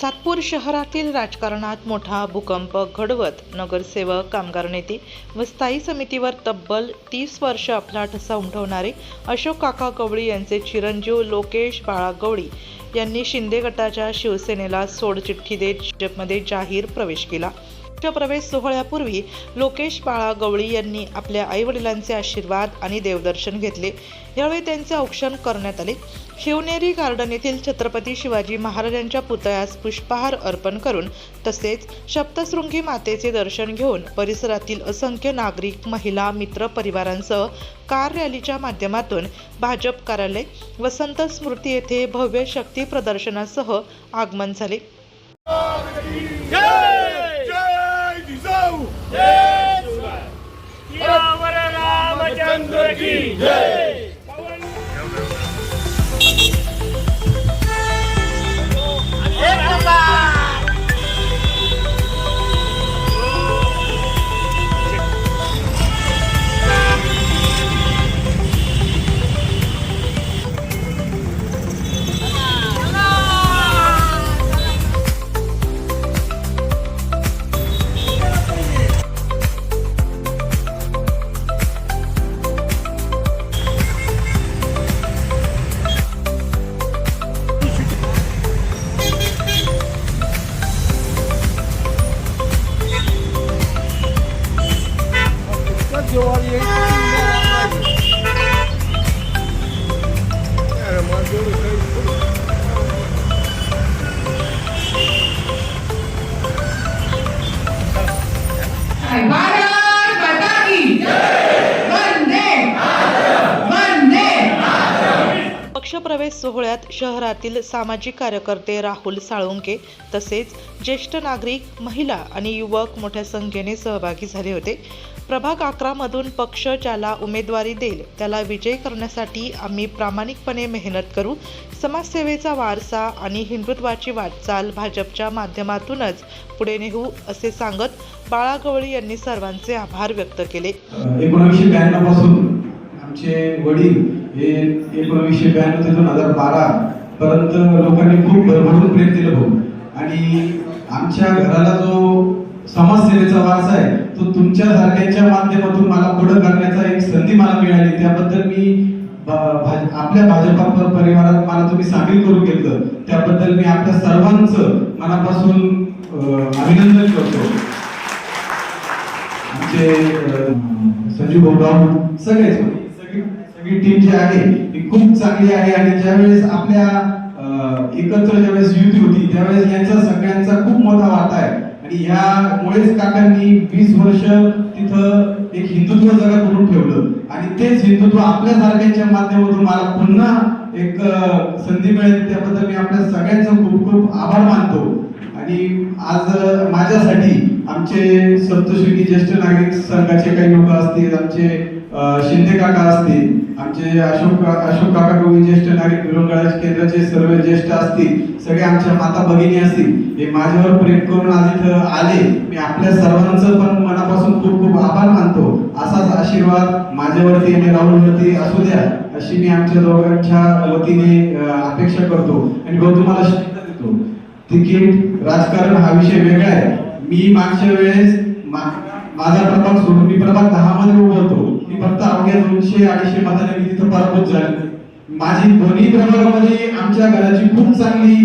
सातपूर शहरातील राजकारणात मोठा भूकंप घडवत नगरसेवक कामगार नेते व स्थायी समितीवर तब्बल तीस वर्ष आपला ठसा उमटवणारे अशोक काका गवळी यांचे चिरंजीव लोकेश बाळा गवळी यांनी शिंदे गटाच्या शिवसेनेला सोडचिठ्ठी देत भाजपमध्ये जाहीर प्रवेश केला. प्रवेश सोहळ्यापूर्वी लोकेश बाळा गवळी यांनी आपल्या आईवडिलांचे आशीर्वाद आणि देवदर्शन घेतले. यावेळी त्यांचे औक्षण करण्यात आले. शिवनेरी गार्डन येथील छत्रपती शिवाजी महाराजांच्या पुतळ्यास पुष्पहार अर्पण करून तसेच सप्तशृंगी मातेचे दर्शन घेऊन परिसरातील असंख्य नागरिक महिला मित्र परिवारांसह कार रॅलीच्या माध्यमातून भाजप कार्यालय वसंत स्मृती येथे भव्य शक्ती प्रदर्शनासह आगमन झाले जय जय जिजाऊ सियावर रामचंद्र की जय पक्षप्रवेश सोहळ्यात शहरातील सामाजिक कार्यकर्ते राहुल साळुंके तसेच ज्येष्ठ नागरिक महिला आणि युवक मोठ्या संख्येने सहभागी झाले होते. प्रभाग अकरामधून पक्ष ज्याला उमेदवारी देईल त्याला विजय करण्यासाठी आम्ही प्रामाणिकपणे मेहनत करू. समाजसेवेचा वारसा आणि हिंदुत्वाची वाटचाल भाजपच्या माध्यमातूनच पुढे नेऊ असे सांगत बाळा गवळी यांनी सर्वांचे आभार व्यक्त केले. एकोणीसशे ब्याण्णवपासून आमचे वडील हे एकोणीसशे ब्याण्णव ते दोन हजार बारा पर्यंत लोकांनी खूप भरभरून प्रेम दिलं भाऊ. आणि आमच्या घराला जो समाजसेवेचा वारसा आहे तो तुमच्या सारख्याच्या माध्यमातून मला पुढे करण्याचा एक संधी मला मिळाली. त्याबद्दल मी भा- आपल्या भाजपा परिवारात मला तुम्ही सामील करून घेतलं. त्याबद्दल मी आपल्या सर्वांचं मनापासून अभिनंदन करतो. आमचे संजीव संजू भाऊ सगळेच सगळी सगळी टीम जी आहे ती खूप चांगली आहे आणि ज्यावेळेस आपल्या एकत्र ज्यावेळेस युती होती त्यावेळेस यांचा सगळ्यांचा खूप मोठा वाटा आहे. आणि ह्यामुळेच काकांनी वीस वर्ष तिथं एक हिंदुत्व जगा करून ठेवलं. आणि तेच हिंदुत्व आपल्यासारख्यांच्या माध्यमातून मला पुन्हा एक संधी मिळेल. त्याबद्दल मी आपल्या सगळ्यांचा खूप खूप आभार मानतो. आणि आज माझ्यासाठी आमचे सप्तशृंगी ज्येष्ठ नागरिक संघाचे काही लोक असतील आमचे शिंदे काका असतील आमचे अशोक अशोक काका गवळी ज्येष्ठ नागरिक विरंगळा केंद्राचे सर्व ज्येष्ठ असतील सगळे आमच्या माता भगिनी असतील हे माझ्यावर प्रेम करून आज इथं आले. मी आपल्या सर्वांचं पण मनापासून खूप खूप आभार मानतो. असाच आशीर्वाद माझ्यावरती आणि राहुलवरती असू द्या अशी मी आमच्या दोघांच्या वतीने अपेक्षा करतो. आणि भाऊ तुम्हाला शब्द देतो. तिकीट राजकारण हा विषय वेगळा आहे. मी मागच्या वेळेस मा- माझा प्रभाग सोडून मी प्रभाग दहा मध्ये उभं होतो. फक्त अवघ्या दोनशे अडीचशे मताने मी तिथं पराभूत झाले माझी दोन्ही प्रभागामध्ये आमच्या घराची खूप चांगली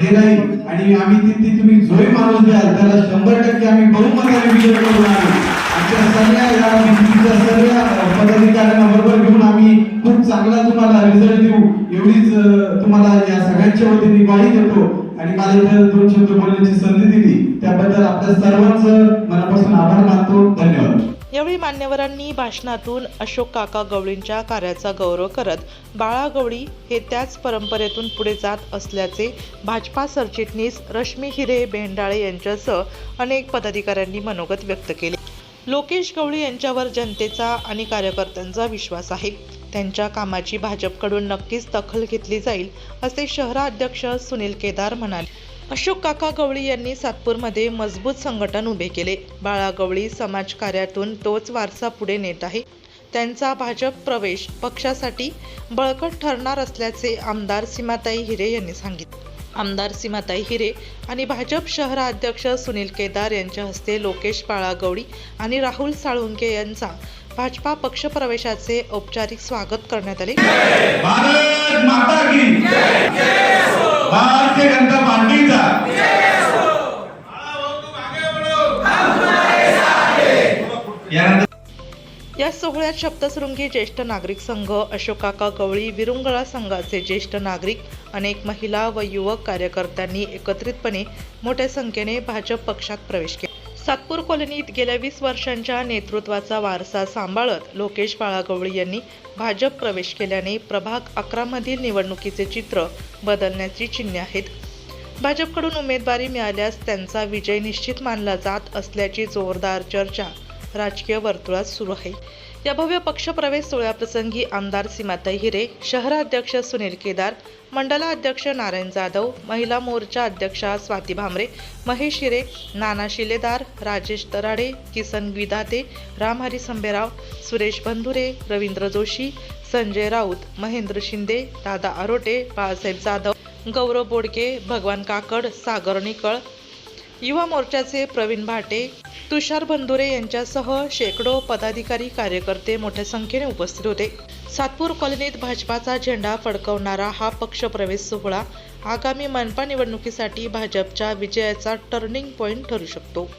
हे राहील. आणि आम्ही तिथे तुम्ही जोही माणूस द्याल त्याला शंभर टक्के आम्ही बहुमताने विजय करून आमच्या सगळ्या या विधीच्या पदाधिकाऱ्यांना बरोबर घेऊन आम्ही खूप चांगला तुम्हाला रिझल्ट देऊ. एवढीच तुम्हाला या सगळ्यांच्या वतीने ग्वाही देतो. आणि मला इथं दोन शब्द बोलण्याची संधी दिली. त्याबद्दल आपल्या सर्वांचं मनापासून आभार मानतो. धन्यवाद. यावेळी मान्यवरांनी भाषणातून अशोक काका गवळींच्या कार्याचा गौरव करत बाळा गवळी हे त्याच परंपरेतून पुढे जात असल्याचे भाजपा सरचिटणीस रश्मी हिरे बेंडाळे यांच्यासह अनेक पदाधिकाऱ्यांनी मनोगत व्यक्त केले. लोकेश गवळी यांच्यावर जनतेचा आणि कार्यकर्त्यांचा विश्वास आहे. त्यांच्या कामाची भाजपकडून नक्कीच दखल घेतली जाईल असे शहराध्यक्ष सुनील केदार म्हणाले. अशोक काका गवळी यांनी सातपूरमध्ये मजबूत संघटन उभे केले. बाळा गवळी समाजकार्यातून तोच वारसा पुढे नेत आहे. त्यांचा भाजप प्रवेश पक्षासाठी बळकट ठरणार असल्याचे आमदार सीमाताई हिरे यांनी सांगितले. आमदार सीमाताई हिरे आणि भाजप शहराध्यक्ष सुनील केदार यांच्या हस्ते लोकेश बाळागवळी आणि राहुल साळुंके यांचा भाजपा पक्षप्रवेशाचे औपचारिक स्वागत करण्यात आले. भारत माता की भारतीय जनता पार्टीचा. या सोहळ्यात शब्दसृंगी ज्येष्ठ नागरिक संघ अशोकाका गवळी विरुंगळा संघाचे ज्येष्ठ नागरिक अनेक महिला व युवक कार्यकर्त्यांनी एकत्रितपणे मोठ्या संख्येने भाजप पक्षात प्रवेश केला. सातपूर कॉलनीत गेल्या वीस वर्षांच्या नेतृत्वाचा वारसा सांभाळत लोकेश बाळागवळी यांनी भाजप प्रवेश केल्याने प्रभाग अकरामधील निवडणुकीचे चित्र बदलण्याची चिन्हे आहेत. भाजपकडून उमेदवारी मिळाल्यास त्यांचा विजय निश्चित मानला जात असल्याची जोरदार चर्चा राजकीय वर्तुळात सुरू आहे. या भव्य पक्षप्रवेश सोहळ्याप्रसंगी आमदार सीमाताई हिरे शहराध्यक्ष सुनील केदार मंडलाध्यक्ष नारायण जाधव महिला मोर्चा अध्यक्षा स्वाती भामरे महेश हिरे नाना शिलेदार राजेश तराडे किसन विदाते रामहरी संभेराव सुरेश बंधुरे रवींद्र जोशी संजय राऊत महेंद्र शिंदे दादा आरोटे बाळासाहेब जाधव गौरव बोडके भगवान काकड सागर निकळ युवा मोर्चाचे प्रवीण भाटे तुषार बंदुरे यांच्यासह शेकडो पदाधिकारी कार्यकर्ते मोठ्या संख्येने उपस्थित होते. सातपूर कॉलनीत भाजपाचा झेंडा फडकवणारा हा पक्षप्रवेश सोहळा आगामी मनपा निवडणुकीसाठी भाजपच्या विजयाचा टर्निंग पॉईंट ठरू शकतो.